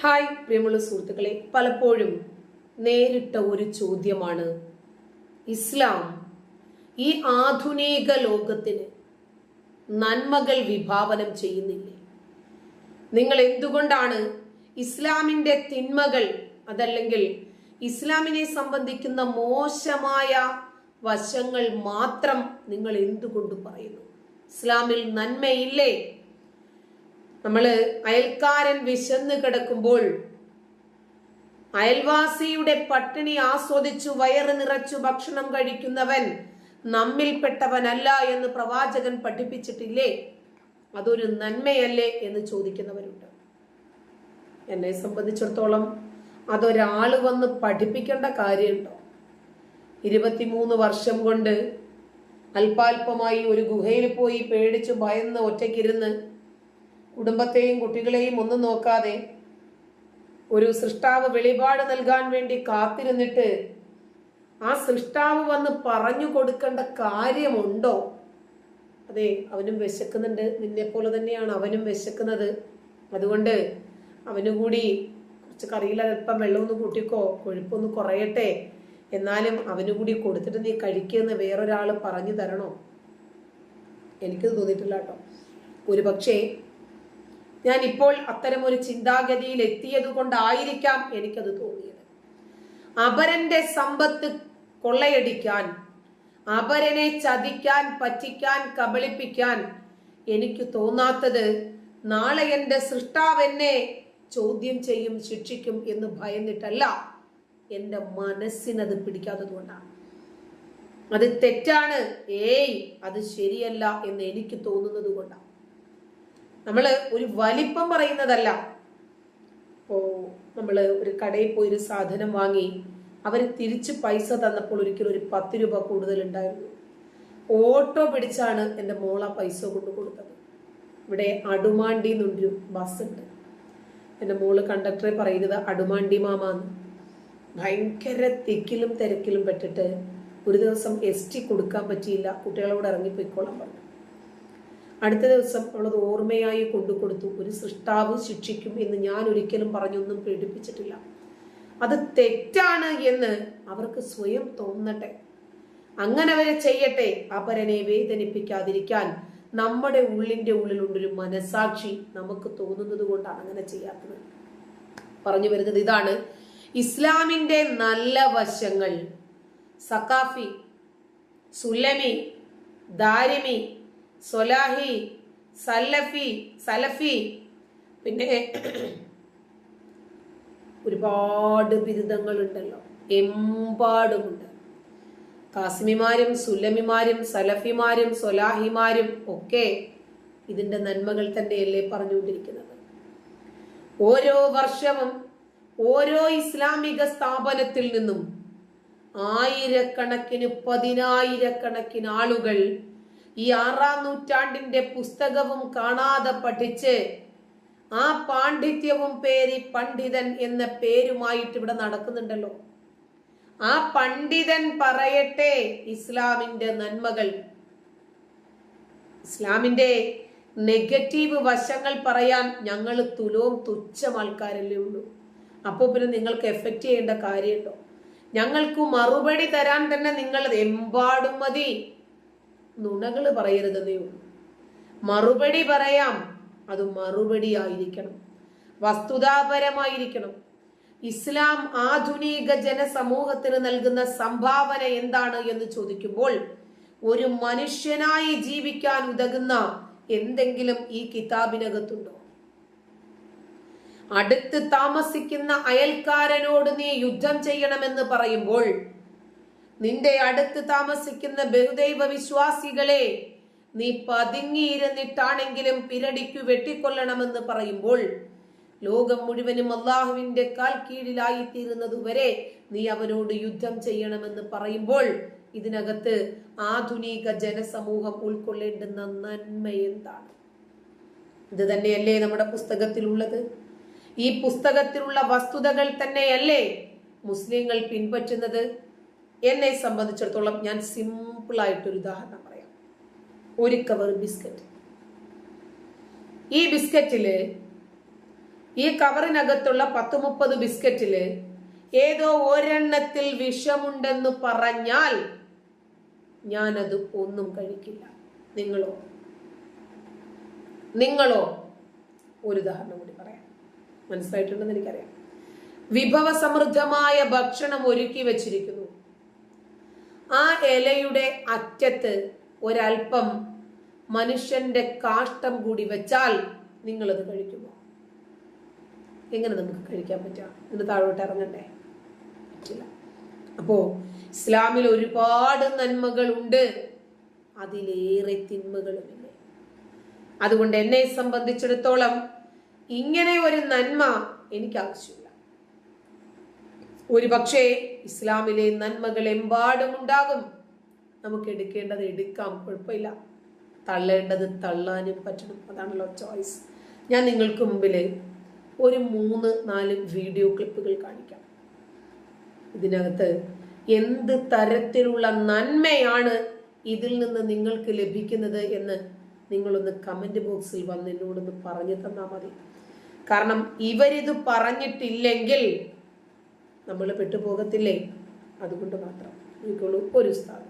Hi പ്രിയമുള്ള സുഹൃത്തുക്കളെ. പലപ്പോഴും നേരിട്ട ഒരു ചോദ്യമാണ് ഇസ്ലാം ഈ ആധുനിക ലോകത്തിന് നന്മകൾ വിഭാവനം ചെയ്യുന്നില്ലേ? നിങ്ങൾ എന്തുകൊണ്ടാണ് ഇസ്ലാമിന്റെ തിന്മകൾ അതല്ലെങ്കിൽ ഇസ്ലാമിനെ സംബന്ധിക്കുന്ന മോശമായ വശങ്ങൾ മാത്രം നിങ്ങൾ എന്തുകൊണ്ട് പറയുന്നു? ഇസ്ലാമിൽ നന്മയില്ലേ? നമ്മൾ അയൽക്കാരൻ വിശന്ന് കിടക്കുമ്പോൾ അയൽവാസിയുടെ പട്ടിണി ആസ്വദിച്ചു വയറ് നിറച്ചു ഭക്ഷണം കഴിക്കുന്നവൻ നമ്മിൽപ്പെട്ടവനല്ല എന്ന് പ്രവാചകൻ പഠിപ്പിച്ചിട്ടില്ലേ? അതൊരു നന്മയല്ലേ എന്ന് ചോദിക്കുന്നവരുണ്ട്. എന്നെ സംബന്ധിച്ചിടത്തോളം അതൊരാൾ വന്ന് പഠിപ്പിക്കേണ്ട കാര്യമുണ്ടോ? ഇരുപത്തിമൂന്ന് വർഷം കൊണ്ട് അല്പാൽപമായി ഒരു ഗുഹയിൽ പോയി പേടിച്ചു ഭയന്ന് ഒറ്റയ്ക്കിരുന്ന് കുടുംബത്തെയും കുട്ടികളെയും ഒന്നും നോക്കാതെ ഒരു സൃഷ്ടാവ് വെളിപാട് നൽകാൻ വേണ്ടി കാത്തിരുന്നിട്ട് ആ സൃഷ്ടാവ് വന്ന് പറഞ്ഞു കൊടുക്കേണ്ട കാര്യമുണ്ടോ? അതെ അവനും വിശക്കുന്നുണ്ട്. നിന്നെ പോലെ തന്നെയാണ് അവനും വിശക്കുന്നത്. അതുകൊണ്ട് അവനും കൂടി കുറച്ച് കറിയിൽ അല്പം വെള്ളമൊന്ന് കൂട്ടിക്കോ കൊഴുപ്പൊന്ന് കുറയട്ടെ. എന്നാലും അവനും കൂടി കൊടുത്തിട്ട് നീ കഴിക്കുമെന്ന് വേറൊരാൾ പറഞ്ഞു തരണോ? എനിക്ക് തോന്നിയിട്ടില്ല കേട്ടോ. ഒരു പക്ഷേ ഞാൻ ഇപ്പോൾ അത്തരം ഒരു ചിന്താഗതിയിൽ എത്തിയത് കൊണ്ടായിരിക്കാം എനിക്കത് തോന്നിയത്. അപരന്റെ സമ്പത്ത് കൊള്ളയടിക്കാൻ അപരനെ ചതിക്കാൻ പറ്റിക്കാൻ കബളിപ്പിക്കാൻ എനിക്ക് തോന്നാത്തത് നാളെ എന്റെ സൃഷ്ടാവ് എന്നെ ചോദ്യം ചെയ്യും ശിക്ഷിക്കും എന്ന് ഭയന്നിട്ടല്ല എന്റെ മനസ്സിനത് പിടിക്കാത്തത് കൊണ്ടാണ്. അത് തെറ്റാണ്. ഏയ് അത് ശരിയല്ല എന്ന് എനിക്ക് തോന്നുന്നത് കൊണ്ടാണ്. നമ്മൾ ഒരു വലിപ്പം പറയുന്നതല്ല. ഓ നമ്മൾ ഒരു കടയിൽ പോയി ഒരു സാധനം വാങ്ങി അവർ തിരിച്ച് പൈസ തന്നപ്പോൾ ഒരിക്കലും ഒരു പത്ത് രൂപ കൂടുതൽ ഉണ്ടായിരുന്നു ഓട്ടോ പിടിച്ചാണ് എന്റെ മോള പൈസ കൊണ്ട് കൊടുത്തത്. ഇവിടെ അടുമാണ്ടി എന്നൊരു ബസ് ഉണ്ട് എന്റെ മോൾ കണ്ടക്ടറെ പറയുന്നത് അടുമാണ്ടി മാമാന്ന്. ഭയങ്കര തിക്കിലും തിരക്കിലും പെട്ടിട്ട് ഒരു ദിവസം എസ് ടി കൊടുക്കാൻ പറ്റിയില്ല. കുട്ടികളോട് ഇറങ്ങിപ്പോയിക്കോളാൻ പറഞ്ഞു. അടുത്ത ദിവസം അവളത് ഓർമ്മയായി കൊണ്ടു കൊടുത്തു. ഒരു സൃഷ്ടാവ് ശിക്ഷിക്കും എന്ന് ഞാൻ ഒരിക്കലും പറഞ്ഞൊന്നും പേടിപ്പിച്ചിട്ടില്ല. അത് തെറ്റാണ് എന്ന് അവർക്ക് സ്വയം തോന്നട്ടെ. അങ്ങനെ അവരെ ചെയ്യട്ടെ. അപരനെ വേദനിപ്പിക്കാതിരിക്കാൻ നമ്മുടെ ഉള്ളിന്റെ ഉള്ളിലുണ്ടൊരു മനസാക്ഷി നമുക്ക് തോന്നുന്നത് കൊണ്ടാണ് അങ്ങനെ ചെയ്യാത്തത്. പറഞ്ഞു വരുന്നത് ഇതാണ്. ഇസ്ലാമിന്റെ നല്ല വശങ്ങൾ. സക്കാഫി സുലമി ദാരിമി സൊലാഹി സലഫി സലഫി. പിന്നെ ഒരുപാട് ബിരുദങ്ങളുണ്ടല്ലോ. എമ്പാടുമുണ്ട് കാസിമിമാരും സുലമിമാരും സലഫിമാരും സൊലാഹിമാരും ഒക്കെ ഇതിന്റെ നന്മകൾ തന്നെയല്ലേ പറഞ്ഞുകൊണ്ടിരിക്കുന്നത്. ഓരോ വർഷവും ഓരോ ഇസ്ലാമിക സ്ഥാപനത്തിൽ നിന്നും ആയിരക്കണക്കിന് പതിനായിരക്കണക്കിന് ആളുകൾ ഈ ആറാം നൂറ്റാണ്ടിന്റെ പുസ്തകവും കാണാതെ പഠിച്ച് ആ പാണ്ഡിത്യവും പേരി പണ്ഡിതൻ എന്ന പേരുമായിട്ട് ഇവിടെ നടക്കുന്നുണ്ടല്ലോ. ആ പണ്ഡിതൻ പറയട്ടെ ഇസ്ലാമിന്റെ നന്മകൾ. ഇസ്ലാമിന്റെ നെഗറ്റീവ് വശങ്ങൾ പറയാൻ ഞങ്ങൾ തുലവും തുച്ഛം ആൾക്കാരല്ലേ ഉള്ളൂ. അപ്പോൾ പിന്നെ നിങ്ങൾക്ക് എഫക്റ്റ് ചെയ്യേണ്ട കാര്യമുണ്ടോ? ഞങ്ങൾക്ക് മറുപടി തരാൻ തന്നെ നിങ്ങൾ എമ്പാടും മതി. നുണകൾ പറയരുതെന്നേ ഉള്ളൂ. മറുപടി പറയാം. അത് മറുപടി ആയിരിക്കണം വസ്തുതാപരമായിരിക്കണം. ഇസ്ലാം ആധുനിക ജനസമൂഹത്തിന് നൽകുന്ന സംഭാവന എന്താണ് എന്ന് ചോദിക്കുമ്പോൾ ഒരു മനുഷ്യനായി ജീവിക്കാൻ ഉതകുന്ന എന്തെങ്കിലും ഈ കിതാബിനകത്തുണ്ടോ? അടുത്ത് താമസിക്കുന്ന അയൽക്കാരനോട് നീ യുദ്ധം ചെയ്യണമെന്ന് പറയുമ്പോൾ നിന്റെ അടുത്ത് താമസിക്കുന്ന ബഹുദൈവ വിശ്വാസികളെ നീ പതുങ്ങിയിരുന്നിട്ടാണെങ്കിലും പിരടിക്കു വെട്ടിക്കൊല്ലണമെന്ന് പറയുമ്പോൾ ലോകം മുഴുവനും അള്ളാഹുവിന്റെ കാൽ കീഴിലായി തീരുന്നതുവരെ നീ അവനോട് യുദ്ധം ചെയ്യണമെന്ന് പറയുമ്പോൾ ഇതിനകത്ത് ആധുനിക ജനസമൂഹം ഉൾക്കൊള്ളേണ്ടുന്ന നന്മ എന്താണ്? ഇത് തന്നെയല്ലേ നമ്മുടെ പുസ്തകത്തിലുള്ളത്? ഈ പുസ്തകത്തിലുള്ള വസ്തുതകൾ തന്നെയല്ലേ മുസ്ലിങ്ങൾ പിൻപറ്റുന്നത്? എന്നെ സംബന്ധിച്ചിടത്തോളം ഞാൻ സിമ്പിളായിട്ടൊരു ഉദാഹരണം പറയാം. ഒരു കവർ ബിസ്ക്കറ്റ് ഈ ബിസ്ക്കറ്റിൽ ഈ കവറിനകത്തുള്ള പത്ത് മുപ്പത് ബിസ്ക്കറ്റിൽ ഏതോ ഒരെണ്ണത്തിൽ വിഷമുണ്ടെന്ന് പറഞ്ഞാൽ ഞാനത് ഒന്നും കഴിക്കില്ല. നിങ്ങളോ? നിങ്ങളോ? ഒരു ഉദാഹരണം കൂടി പറയാം. മനസ്സിലായിട്ടുണ്ടെന്ന് എനിക്കറിയാം. വിഭവ സമൃദ്ധമായ ഭക്ഷണം ഒരുക്കി വച്ചിരിക്കുന്നു. ആ ഇലയുടെ അറ്റത്ത് ഒരൽപ്പം മനുഷ്യന്റെ കാഷ്ടം കൂടി വെച്ചാൽ നിങ്ങളത് കഴിക്കുമോ? എങ്ങനെ നമുക്ക് കഴിക്കാൻ പറ്റുക ഇതിന് താഴോട്ട് ഇറങ്ങണ്ടേ? പറ്റില്ല. അപ്പോ ഇസ്ലാമിൽ ഒരുപാട് നന്മകൾ ഉണ്ട് അതിലേറെ തിന്മകളുമില്ലേ? അതുകൊണ്ട് എന്നെ സംബന്ധിച്ചിടത്തോളം ഇങ്ങനെ ഒരു നന്മ എനിക്ക് ആവശ്യമില്ല. ഒരു പക്ഷേ ഇസ്ലാമിലെ നന്മകൾ എമ്പാടും ഉണ്ടാകും. നമുക്ക് എടുക്കേണ്ടത് എടുക്കാം കുഴപ്പമില്ല. തള്ളേണ്ടത് തള്ളാനും പറ്റണം അതാണല്ലോ ചോയ്സ് ഞാൻ നിങ്ങൾക്ക് മുമ്പിൽ ഒരു മൂന്ന് നാല് വീഡിയോ ക്ലിപ്പുകൾ കാണിക്കാം. ഇതിനകത്ത് എന്ത് തരത്തിലുള്ള നന്മയാണ് ഇതിൽ നിന്ന് നിങ്ങൾക്ക് ലഭിക്കുന്നത് എന്ന് നിങ്ങളൊന്ന് കമന്റ് ബോക്സിൽ വന്ന് എന്നോടൊന്ന് പറഞ്ഞു തന്നാൽ മതി. കാരണം ഇവരിത് പറഞ്ഞിട്ടില്ലെങ്കിൽ നമ്മൾ പെട്ടുപോകത്തില്ലേ? അതുകൊണ്ട് മാത്രം എനിക്കുള്ളൂ ഒരു സ്ഥാനം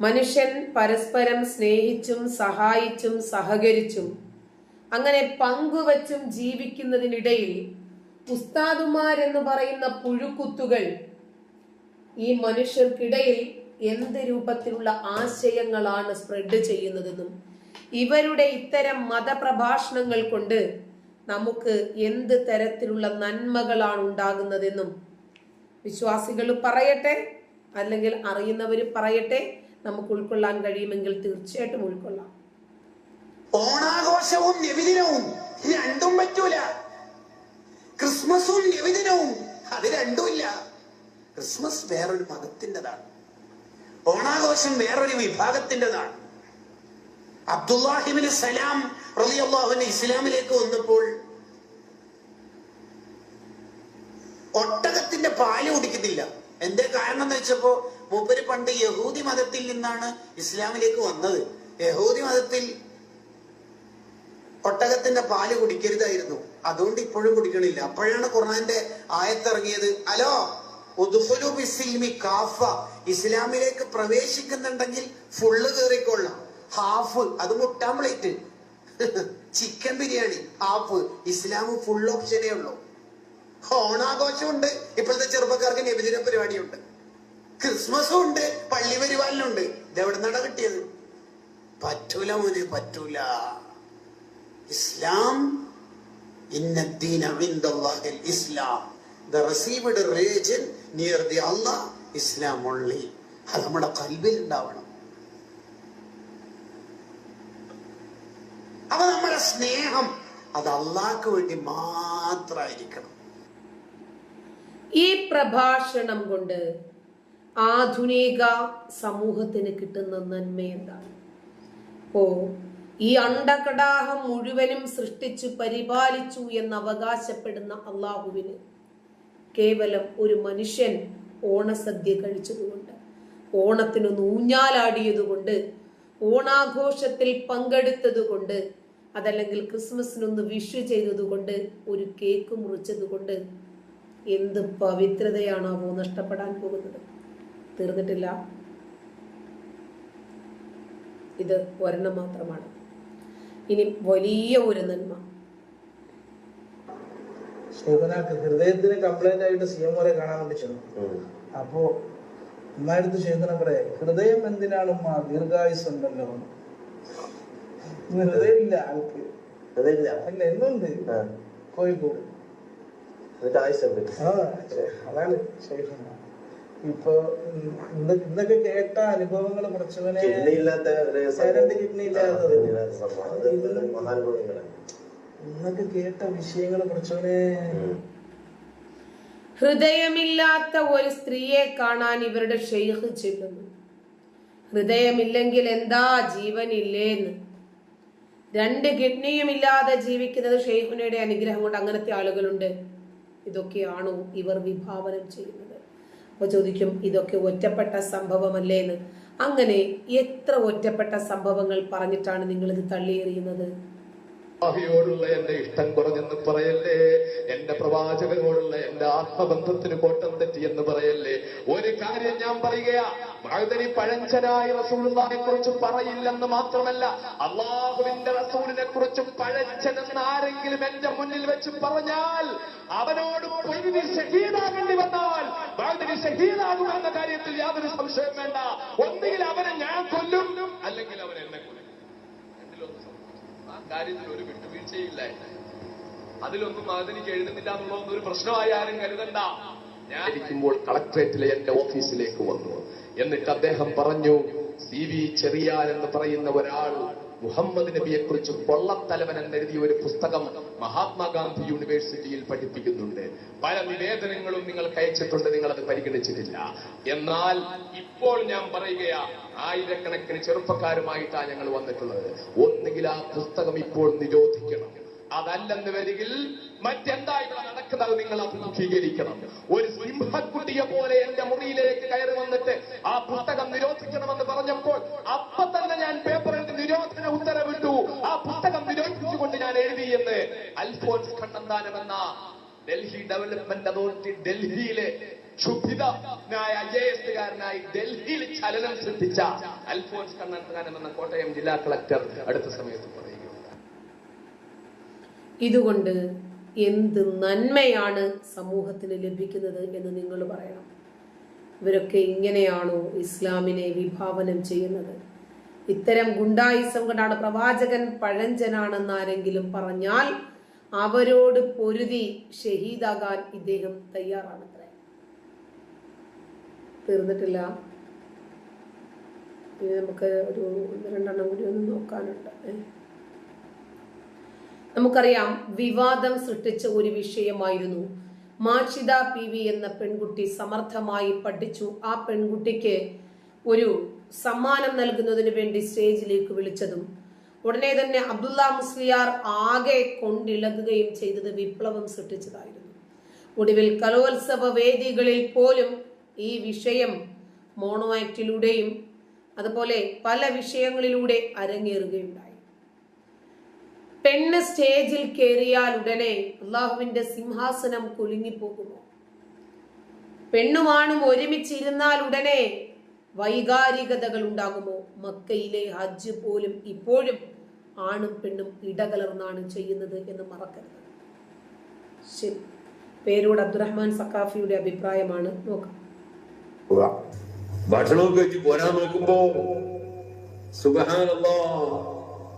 മനുഷ്യൻ പരസ്പരം സ്നേഹിച്ചും സഹായിച്ചും സഹകരിച്ചും അങ്ങനെ പങ്കുവച്ചും ജീവിക്കുന്നതിനിടയിൽ ഉസ്താദുമാരെന്ന് പറയുന്ന പുഴുക്കുത്തുകൾ ഈ മനുഷ്യർക്കിടയിൽ എന്ത് രൂപത്തിലുള്ള ആശയങ്ങളാണ് സ്പ്രെഡ് ചെയ്യുന്നതെന്നും ഇവരുടെ ഇത്തരം മതപ്രഭാഷണങ്ങൾ കൊണ്ട് നമുക്ക് എന്ത് തരത്തിലുള്ള നന്മകളാണ് ഉണ്ടാകുന്നതെന്നും വിശ്വാസികൾ പറയട്ടെ അല്ലെങ്കിൽ അറിയുന്നവർ പറയട്ടെ നമുക്ക് ഉൾക്കൊള്ളാൻ കഴിയുമെങ്കിൽ തീർച്ചയായിട്ടും ഉൾക്കൊള്ളാം. ഓണാഘോഷവും നിവിദിനവും ഇത് രണ്ടും പറ്റൂല. ക്രിസ്മസും നിവിദിനവും അത് രണ്ടുമില്ല ക്രിസ്മസ് വേറൊരു മതത്തിന്റെതാണ്. ഓണാഘോഷം വേറൊരു വിഭാഗത്തിന്റെതാണ്. അബ്ദുല്ലാഹിബിന് സലാം റളിയല്ലാഹുവിന് ഇസ്ലാമിലേക്ക് വന്നപ്പോൾ ഒട്ടകത്തിന്റെ പാൽ കുടിക്കുന്നില്ല. എന്തേ കാരണം എന്ന് വെച്ചപ്പോ മൂപ്പര് പണ്ട് യഹൂദി മതത്തിൽ നിന്നാണ് ഇസ്ലാമിലേക്ക് വന്നത്. യഹൂദി മതത്തിൽ ഒട്ടകത്തിന്റെ പാൽ കുടിക്കരുതായിരുന്നു. അതുകൊണ്ട് ഇപ്പോഴും കുടിക്കണില്ല. അപ്പോഴാണ് ഖുർആന്റെ ആയത്തിറങ്ങിയത് അലോ കാഫ. ഇസ്ലാമിലേക്ക് പ്രവേശിക്കുന്നുണ്ടെങ്കിൽ ഫുള്ള് കയറിക്കൊള്ളാം ഹാഫ് അത് മുട്ടാൻ പ്ലേറ്റ് ചിക്കൻ ബിരിയാണി ഹാഫ് ഇസ്ലാം ഫുൾ ഓപ്ഷനേ ഉള്ളൂ. ഓണാഘോഷമുണ്ട്. ഇപ്പോഴത്തെ ചെറുപ്പക്കാർക്ക് നബിദിന പരിപാടിയുണ്ട്. ക്രിസ്മസും ഉണ്ട് പള്ളി പരിപാലനുണ്ട് എവിടെ നിന്നാണ് കിട്ടിയത്? പറ്റൂല മോനെ പറ്റൂല. Islam Islam. The received religion near the Allah Islam only അത് നമ്മുടെ കൽവിൽ ഉണ്ടാവണം. അപ്പൊ നമ്മുടെ സ്നേഹം. അത് അള്ളാഹ്ക്ക് വേണ്ടി മാത്രമായിരിക്കണം ഈ പ്രഭാഷണം കൊണ്ട് ആധുനിക സമൂഹത്തിന് കിട്ടുന്ന നന്മ എന്താണ്? ഓ ഈ അണ്ടകടാഹം മുഴുവനും സൃഷ്ടിച്ചു പരിപാലിച്ചു എന്ന് അവകാശപ്പെടുന്ന അള്ളാഹുവിന് കേവലം ഒരു മനുഷ്യൻ ഓണസദ്യ കഴിച്ചതുകൊണ്ട് ഓണത്തിനൊന്ന് നൂഞ്ഞാലാടിയതുകൊണ്ട് ഓണാഘോഷത്തിൽ പങ്കെടുത്തതുകൊണ്ട് അതല്ലെങ്കിൽ ക്രിസ്മസിനൊന്ന് വിഷ് ചെയ്തതുകൊണ്ട് ഒരു കേക്ക് മുറിച്ചതുകൊണ്ട് എന്ത് പവിത്രതയാണാവോ നഷ്ടപ്പെടാൻ പോകുന്നത്? തീർന്നിട്ടില്ല. ഇത് ഒരെണ്ണം മാത്രമാണ്. ഇനി വലിയ ഒരു നന്മ. ശിവനാക്ക് ഹൃദയത്തിന് കംപ്ലൈന്റ് ആയിട്ട് സി എം വരെ കാണാൻ വേണ്ടി ചെന്നു. അപ്പോ ഉമ്മയടുത്ത് ശേഖന പറയാ ഹൃദയം എന്തിനാണ് ഉമ്മ ദീർഘായുസ് ഉണ്ടല്ലോ? ഹൃദയമില്ല ആൾക്ക്. അല്ല എന്നുണ്ട്. കോഴിക്കോട്. അതാണ് ശേഖന. ഇപ്പൊ ഇന്നൊക്കെ കേട്ട അനുഭവങ്ങൾ കുറച്ചവനെ കിഡ്നി ഇല്ലാത്ത ഒരു കിഡ്നി ഇല്ലാത്തത്. ഇന്നൊക്കെ കേട്ട വിഷയങ്ങൾ കുറച്ചവനെ ഹൃദയമില്ലാത്ത ഒരു സ്ത്രീയെ കാണാൻ ഇവരുടെ ഷെയ്ഖ് ചെല്ലുന്നു. ഹൃദയമില്ലെങ്കിൽ എന്താ ജീവനില്ലേന്ന്. രണ്ട് കിഡ്നിയും ഇല്ലാതെ ജീവിക്കുന്നത് ഷെയ്ഖുനയുടെ അനുഗ്രഹം കൊണ്ട് അങ്ങനത്തെ ആളുകളുണ്ട്. ഇതൊക്കെയാണോ ഇവർ വിഭാവനം ചെയ്യുന്നത്? അപ്പോൾ ചോദിക്കും ഇതൊക്കെ ഒറ്റപ്പെട്ട സംഭവമല്ലേ എന്ന് അങ്ങനെ എത്ര ഒറ്റപ്പെട്ട സംഭവങ്ങൾ പറഞ്ഞിട്ടാണ് നിങ്ങൾ ഇത് തള്ളിയെറിയുന്നത്? അള്ളാഹിയോടുള്ള എന്റെ ഇഷ്ടം കുറഞ്ഞെന്ന് പറയല്ലേ? എന്റെ പ്രവാചകനോടുള്ള എന്റെ ആത്മബന്ധത്തിന് കോട്ടം തെറ്റി എന്ന് പറയല്ലേ? ഒരു കാര്യം ഞാൻ പറയുകയാ പഴഞ്ചനായ റസൂലിനെ കുറിച്ച് പറയില്ലെന്ന് മാത്രമല്ല അള്ളാഹുവിന്റെ റസൂലിനെ കുറിച്ച് പഴഞ്ചനെന്ന് ആരെങ്കിലും എന്റെ മുന്നിൽ വെച്ച് പറഞ്ഞാൽ അവനോട് പൊരുതി ഷഹീദാകേണ്ടി വന്നാൽ മഴുതരി ഷഹീദാകുമെന്ന കാര്യത്തിൽ യാതൊരു സംശയം വേണ്ട. ഒന്നുകിൽ അവനെ ഞാൻ കൊല്ലും അല്ലെങ്കിൽ അവൻ എന്നെ കൊല്ലും. ആ കാര്യത്തിൽ ഒരു വിട്ടുവീഴ്ചയില്ല അതിലൊന്നും അതിനിക്ക് എഴുതുന്നില്ല എന്നുള്ളതൊന്നും ഒരു പ്രശ്നമായി ആരും കരുതണ്ട. ഞാൻ ഇരിക്കുമ്പോൾ കളക്ട്രേറ്റിലെ എന്റെ ഓഫീസിലേക്ക് വന്നു. എന്നിട്ട് അദ്ദേഹം പറഞ്ഞു സി വി ചെറിയാൻ എന്ന് പറയുന്ന ഒരാൾ മുഹമ്മദ് നബിയെ കുറിച്ച് കൊള്ളത്തലവൻ എന്നെഴുതിയ ഒരു പുസ്തകം മഹാത്മാഗാന്ധി യൂണിവേഴ്സിറ്റിയിൽ പഠിപ്പിക്കുന്നുണ്ട്. പല നിവേദനങ്ങളും നിങ്ങൾ അയച്ചിട്ടുണ്ട് നിങ്ങൾ അത് പരിഗണിച്ചിട്ടില്ല. എന്നാൽ ഇപ്പോൾ ഞാൻ പറയുകയാ ആയിരക്കണക്കിന് ചെറുപ്പക്കാരുമായിട്ടാണ് ഞങ്ങൾ വന്നിട്ടുള്ളത്. ഒന്നുകിൽ ആ പുസ്തകം ഇപ്പോൾ നിരോധിക്കണം. അതല്ലെന്ന് വരികിൽ മറ്റെന്താ ഇവിടെ നടക്കുന്നത് നിങ്ങൾ അഭിമുഖീകരിക്കണം ഒരു സിംഹക്കുട്ടിയെ പോലെ എന്റെ മുറിയിലേക്ക് കയറി വന്നിട്ട് ആ പുസ്തകം നിരോധിക്കണമെന്ന് പറഞ്ഞപ്പോൾ അപ്പൊ തന്നെ ഞാൻ പേപ്പറിൽ നിരോധന ഉത്തരവിട്ടു. ആ പുസ്തകം നിരോധിച്ചുകൊണ്ട് ഞാൻ എഴുതി എന്ന്. അൽഫോൻസ് കണ്ണന്താനം എന്ന ഡൽഹി ഡെവലപ്മെന്റ് അതോറിറ്റി ഡൽഹിയിലെ ക്ഷുഭിതനായ ഐ ഡൽഹിയിൽ ചലനം സൃഷ്ടിച്ച അൽഫോൻസ് കണ്ണന്താനം എന്ന കോട്ടയം ജില്ലാ കളക്ടർ അടുത്ത സമയത്ത് പറയുകയുണ്ടായി ഇതുകൊണ്ട് എന്ത് നന്മയാണ് സമൂഹത്തിന് ലഭിക്കുന്നത് എന്ന് നിങ്ങൾ പറയണം. ഇവരൊക്കെ ഇങ്ങനെയാണോ ഇസ്ലാമിനെ വിഭാവനം ചെയ്യുന്നത്? ഇത്തരം ഗുണ്ടായിസം കൊണ്ടാണ് പ്രവാചകൻ പഴഞ്ചനാണെന്ന് ആരെങ്കിലും പറഞ്ഞാൽ അവരോട് പൊരുതി ഷഹീദാകാൻ ഇദ്ദേഹം തയ്യാറാണത്രേ. തീർന്നിട്ടില്ല. ഇനി നമുക്ക് ഒരു ഒന്ന് രണ്ടെണ്ണം കൂടി ഒന്ന് നോക്കാനുണ്ട്. നമുക്കറിയാം വിവാദം സൃഷ്ടിച്ച ഒരു വിഷയമായിരുന്നു. മാഷിത പി വി എന്ന പെൺകുട്ടി സമർത്ഥമായി പഠിച്ചു. ആ പെൺകുട്ടിക്ക് ഒരു സമ്മാനം നൽകുന്നതിന് വേണ്ടി സ്റ്റേജിലേക്ക് വിളിച്ചതും ഉടനെ തന്നെ അബ്ദുള്ള മുസ്ലിയാർ ആകെ കൊണ്ടിളകുകയും ചെയ്തത് വിപ്ലവം സൃഷ്ടിച്ചതായിരുന്നു. ഒടുവിൽ കലോത്സവ വേദികളിൽ പോലും ഈ വിഷയം മോണോ ആക്ടിലൂടെയും അതുപോലെ പല വിഷയങ്ങളിലൂടെ അരങ്ങേറുകയുണ്ടായി. പെണ്ണ് സ്റ്റേജിൽ കയറിയാൽ ഉടനെ അള്ളാഹുവിന്റെ സിംഹാസനം കുലുങ്ങിപ്പോകുമോ? പെണ്ണുമാണും ഒരുമിച്ചിരുന്നാൽ ഉടനെ വൈകാരികതകൾ ഉണ്ടാകുമോ? മക്കയിലെ ഹജ്ജ് പോലും ഇപ്പോഴും ആണും പെണ്ണും ഇടകലർന്നാണ് ചെയ്യുന്നത് എന്ന് മറക്കരുത്. ശരി. പേരോട് അബ്ദുറഹ്മാൻ സക്കാഫിയുടെ അഭിപ്രായമാണ്. നോക്കാം. ഭക്ഷണമൊക്കെ വെച്ച് പോരാൻ നോക്കുമ്പോ സുബഹാനല്ലാ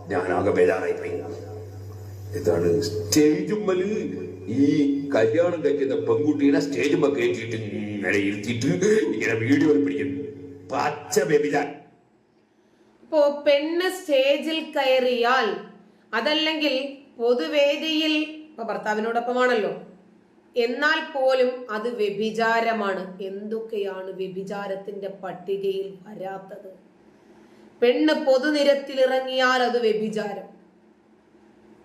ഞാനാകെ ബേജാറായി പോയി ഇതാണ് സ്റ്റേജുമ്മൽ ഈ കല്യാണം കഴിക്കുന്ന പെൺകുട്ടീനെ സ്റ്റേജുമ്മ കയറ്റിയിട്ട് ഇങ്ങനെ ഇരുത്തിയിട്ട് ഇങ്ങനെ വീഡിയോ പിടിക്കുന്നു പച്ച ബെബിലാൻ ഇപ്പോ പെണ്ണ് സ്റ്റേജിൽ കയറിയാൽ അതല്ലെങ്കിൽ പൊതുവേദിയിൽ ഇപ്പൊ ഭർത്താവിനോടൊപ്പമാണല്ലോ. എന്നാൽ പോലും അത് വ്യഭിചാരമാണ്. എന്തൊക്കെയാണ് വ്യഭിചാരത്തിന്റെ പട്ടികയിൽ വരാത്തത്? പെണ്ണ് പൊതുനിരത്തിലിറങ്ങിയാൽ അത് വ്യഭിചാരം.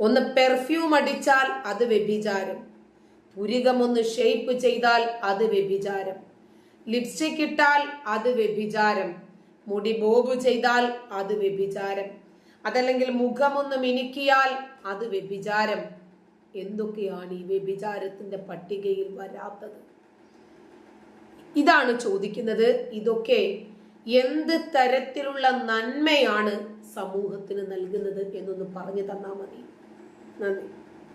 ഒന്ന് പെർഫ്യൂം അടിച്ചാൽ അത് വ്യഭിചാരം. പുരികമൊന്ന് ഷേപ്പ് ചെയ്താൽ അത് വ്യഭിചാരം. ലിപ്സ്റ്റിക് ഇട്ടാൽ അത് വ്യഭിചാരം. മുടി ബോബ് ചെയ്താൽ അത് വ്യഭിചാരം. അതല്ലെങ്കിൽ മുഖമൊന്ന് മിനുക്കിയാൽ അത് വ്യഭിചാരം. എന്തൊക്കെയാണ് ഈ വ്യഭിചാരത്തിന്റെ പട്ടികയിൽ വരാത്തത്? ഇതാണ് ചോദിക്കുന്നത്. ഇതൊക്കെ എന്ത് തരത്തിലുള്ള നന്മയാണ് സമൂഹത്തിന് നൽകുന്നത് എന്നൊന്ന് പറഞ്ഞു തന്നാൽ മതി. 那你